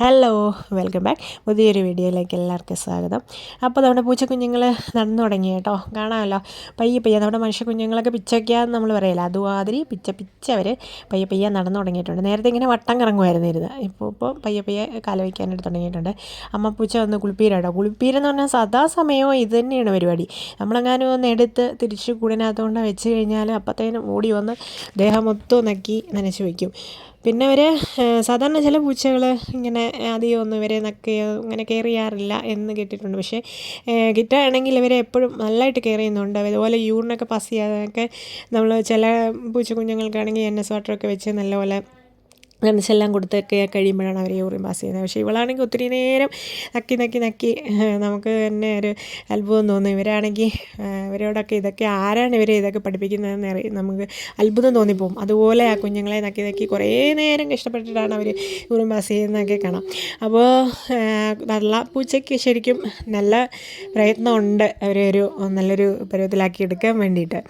Hello welcome back പുതിയൊരു വീഡിയോയിലേക്ക് എല്ലാവർക്കും സ്വാഗതം. അപ്പോൾ നമ്മുടെ പൂച്ചക്കുഞ്ഞുങ്ങൾ നടന്നു തുടങ്ങി കേട്ടോ. കാണാമല്ലോ. പയ്യെ പയ്യ നമ്മുടെ മനുഷ്യ കുഞ്ഞുങ്ങളൊക്കെ പിച്ചയ്ക്കാന്ന് നമ്മൾ പറയില്ല. അതുമാതിരി പിച്ച പിച്ച അവർ പയ്യെ പയ്യ നടന്നു തുടങ്ങിയിട്ടുണ്ട്. നേരത്തെ ഇങ്ങനെ വട്ടം കറങ്ങുമായിരുന്നു ഇരുന്ന് ഇപ്പോൾ ഇപ്പോൾ പയ്യ പയ്യെ കാല വയ്ക്കാനായിട്ട് തുടങ്ങിയിട്ടുണ്ട്. അമ്മ പൂച്ച വന്ന് കുളിപ്പീരാട്ടോ. കുളിപ്പീരെന്ന് പറഞ്ഞാൽ സദാ സമയവും ഇത് തന്നെയാണ് പരിപാടി. നമ്മളെങ്ങാനും ഒന്ന് എടുത്ത് തിരിച്ച് കൂടിനകത്തുകൊണ്ട് വെച്ച് കഴിഞ്ഞാൽ അപ്പത്തേനും ഓടി വന്ന് ദേഹം മൊത്തം നക്കി നനച്ച് വയ്ക്കും. പിന്നെ അവർ സാധാരണ ചില പൂച്ചകൾ ഇങ്ങനെ അധികം ഒന്നും ഇവരെ നക്കുകയോ ഇങ്ങനെ കെയർ ചെയ്യാറില്ല എന്ന് കേട്ടിട്ടുണ്ട്. പക്ഷേ കിട്ടുകയാണെങ്കിൽ ഇവരെ എപ്പോഴും നല്ലതായിട്ട് കെയർ ചെയ്യുന്നുണ്ട്. അതുപോലെ യൂറിനൊക്കെ പാസ് ചെയ്യാനൊക്കെ നമ്മൾ ചില പൂച്ച കുഞ്ഞുങ്ങൾക്കാണെങ്കിൽ എൻ എസ് വാട്ടറൊക്കെ വെച്ച് നല്ലപോലെ ഗൺസെല്ലാം കൊടുത്തൊക്കെ കഴിയുമ്പോഴാണ് അവരെ യൂറിൻ പാസ് ചെയ്യുന്നത്. പക്ഷേ ഇവളാണെങ്കിൽ ഒത്തിരി നേരം നക്കി നക്കി നക്കി നമുക്ക് തന്നെ ഒരു അത്ഭുതം തോന്നും. ഇവരാണെങ്കിൽ ഇവരോടൊക്കെ ഇതൊക്കെ ആരാണ് ഇവരെ ഇതൊക്കെ പഠിപ്പിക്കുന്നതെന്ന് അറിയാം നമുക്ക് അത്ഭുതം തോന്നിപ്പോവും. അതുപോലെ ആ കുഞ്ഞുങ്ങളെ നക്കി നക്കി കുറേ നേരം കഷ്ടപ്പെട്ടിട്ടാണ് അവർ യൂറിൻ പാസ് ചെയ്യുന്നതൊക്കെ കാണാം. അപ്പോൾ നല്ല പൂച്ചയ്ക്ക് ശരിക്കും നല്ല പ്രയത്നമുണ്ട് അവരെ ഒരു നല്ലൊരു പരുവത്തിലാക്കി എടുക്കാൻ വേണ്ടിയിട്ട്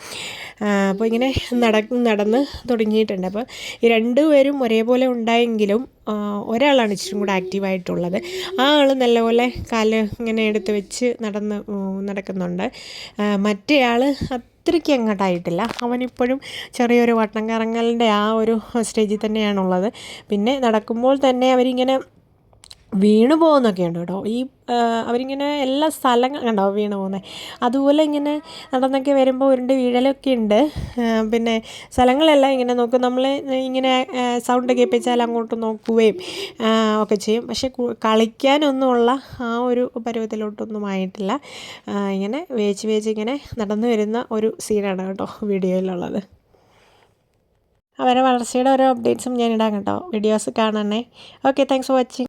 അപ്പോൾ ഇങ്ങനെ നടന്ന് നടന്ന് തുടങ്ങിയിട്ടുണ്ട്. അപ്പോൾ ഈ രണ്ടുപേരും ഒരേപോലെ ഉണ്ടായെങ്കിലും ഒരാളാണ് ഇച്ചിരി കൂടെ ആക്റ്റീവായിട്ടുള്ളത്. ആ ആൾ നല്ലപോലെ കാൽ ഇങ്ങനെ എടുത്ത് വെച്ച് നടന്ന് നടക്കുന്നുണ്ട്. മറ്റേ ആൾ അത്രയ്ക്ക് അങ്ങോട്ടായിട്ടില്ല. അവനിപ്പോഴും ചെറിയൊരു വട്ടം കറങ്ങലിന്റെ ആ ഒരു സ്റ്റേജിൽ തന്നെയാണുള്ളത്. പിന്നെ നടക്കുമ്പോൾ തന്നെ അവരിങ്ങനെ വീണു പോകുന്നൊക്കെ ഉണ്ട് കേട്ടോ. ഈ അവരിങ്ങനെ എല്ലാ സ്ഥലങ്ങൾ കണ്ടോ വീണു പോകുന്നത് അതുപോലെ ഇങ്ങനെ നടന്നൊക്കെ വരുമ്പോൾ ഉരുണ്ട് വീഴലൊക്കെ ഉണ്ട് പിന്നെ സ്ഥലങ്ങളെല്ലാം ഇങ്ങനെ നോക്കും. നമ്മൾ ഇങ്ങനെ സൗണ്ട് കേൾപ്പിച്ചാൽ അങ്ങോട്ട് നോക്കുകയും ഒക്കെ ചെയ്യും. പക്ഷെ കളിക്കാനൊന്നുമുള്ള ആ ഒരു പരുവത്തിലോട്ടൊന്നും ആയിട്ടില്ല ഇങ്ങനെ വേച്ച് വേച്ച് ഇങ്ങനെ നടന്നു വരുന്ന ഒരു സീനാണ് കേട്ടോ വീഡിയോയിലുള്ളത്. അവരുടെ വളർച്ചയുടെ ഓരോ അപ്ഡേറ്റ്സും ഞാൻ ഇടാം കേട്ടോ. വീഡിയോസ് കാണണേ. Okay thanks for watching